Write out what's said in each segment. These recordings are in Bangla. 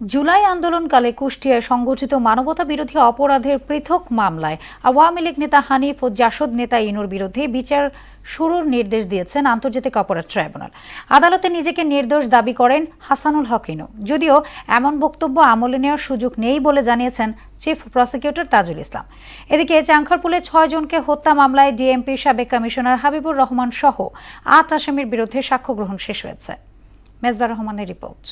জুলাই আন্দোলনকালে কুষ্টিয়ায় সংগঠিত মানবতা বিরোধী অপরাধের পৃথক মামলায় আওয়ামী লীগ নেতা হানিফ ও জাসদ নেতা ইনুর বিরুদ্ধে বিচার শুরুর নির্দেশ দিয়েছেন আন্তর্জাতিক অপরাধ ট্রাইব্যুনাল। আদালতে নিজেকে নির্দোষ দাবি করেন হাসানুল হক ইনু। যদিও এমন বক্তব্য আমলে নেওয়ার সুযোগ নেই বলে জানিয়েছেন চিফ প্রসিকিউটর তাজুল ইসলাম। এদিকে চাংখারপুলে ছয় জনকে হত্যা মামলায় ডিএমপি সাবেক কমিশনার হাবিবুর রহমান সহ আট আসামির বিরুদ্ধে সাক্ষ্য গ্রহণ শেষ হয়েছে। মেজবার রহমানের রিপোর্ট।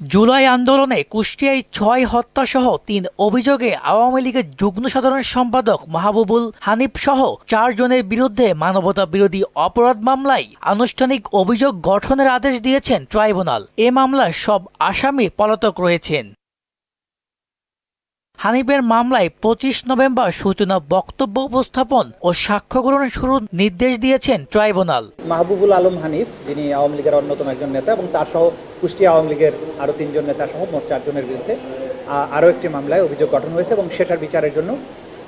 জুলাই আন্দোলনে কুষ্টিয়ায় ছয় হত্যাসহ তিন অভিযোগে আওয়ামী লীগের যুগ্ম সাধারণ সম্পাদক মাহবুবুল হানিফ সহ চারজনের বিরুদ্ধে মানবতা বিরোধী অপরাধ মামলায় আনুষ্ঠানিক অভিযোগ গঠনের আদেশ দিয়েছেন ট্রাইব্যুনাল। এ মামলার সব আসামি পলাতক রয়েছেন। হানিফের মামলায় পঁচিশ নভেম্বর সূচনা বক্তব্য উপস্থাপন ও সাক্ষ্য গ্রহণ শুরুর নির্দেশ দিয়েছেন ট্রাইব্যুনাল। মাহবুবুল আলম হানিফ, যিনি আওয়ামী লীগের অন্যতম একজন নেতা এবং তার সহ কুষ্টিয়া আওয়ামী লীগের আরও তিনজন নেতা সহ মোট চারজনের বিরুদ্ধে আরও একটি মামলায় অভিযোগ গঠন হয়েছে এবং সেটার বিচারের জন্য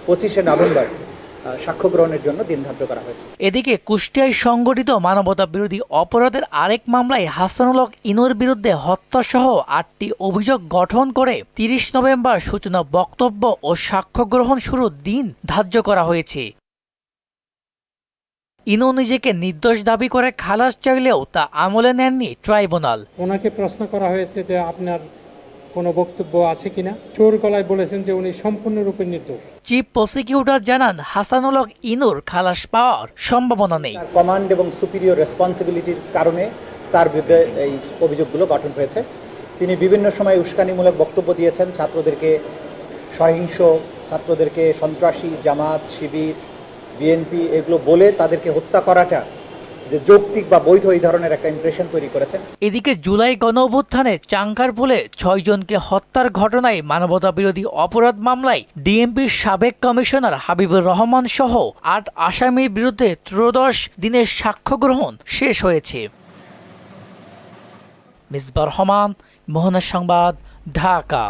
পঁচিশে নভেম্বর সাক্ষ্য গ্রহণের জন্য দিন ধার্য করা হয়েছে। এদিকে কুষ্টিয়ায় সংগঠিত মানবতা বিরোধী অপরাধের আরেক মামলায় হাসানুলক হক ইনুর বিরুদ্ধে হত্যাসহ আটটি অভিযোগ গঠন করে তিরিশ নভেম্বর সূচনা বক্তব্য ও সাক্ষ্য গ্রহণ শুরুর দিন ধার্য করা হয়েছে। ইনু নিজেকে নির্দোষ দাবি করে খালাস চাইলেও তা আমলে নেননি ট্রাইব্যুনাল। ওনাকে প্রশ্ন করা হয়েছে যে আপনার কোনো বক্তব্য আছে কিনা? চোর গলায় বলেছেন যে উনি সম্পূর্ণরূপে নির্দোষ। চিফ প্রসিকিউটর জানান হাসানুল হক ইনুর খালাস পাওয়ার সম্ভাবনা নেই। কমান্ড এবং সুপিরিয়র রেসপন্সিবিলিটির কারণে তার বিরুদ্ধে এই অভিযোগগুলো গঠন হয়েছে। তিনি বিভিন্ন সময় উস্কানিমূলক বক্তব্য দিয়েছেন ছাত্রদেরকে সহিংস ছাত্রদেরকে সন্ত্রাসী জামাত শিবির বিএনপি এগুলো বলে তাদেরকে হত্যা করাটা যে যৌক্তিক বা বৈধ এই ধরনের একটা ইমপ্রেশন তৈরি করেছেন। এদিকে জুলাই গণ অভ্যুত্থানে চাঙ্কারপুলে ছয়জনকে হত্যার ঘটনায় মানবতা বিরোধী অপরাধ মামলায় ডিএমপির সাবেক কমিশনার হাবিবুর রহমান সহ আট আসামির বিরুদ্ধে ত্রয়োদশ দিনের সাক্ষ্য গ্রহণ শেষ হয়েছে। মিসবার রহমান মোহনা সংবাদ, ঢাকা।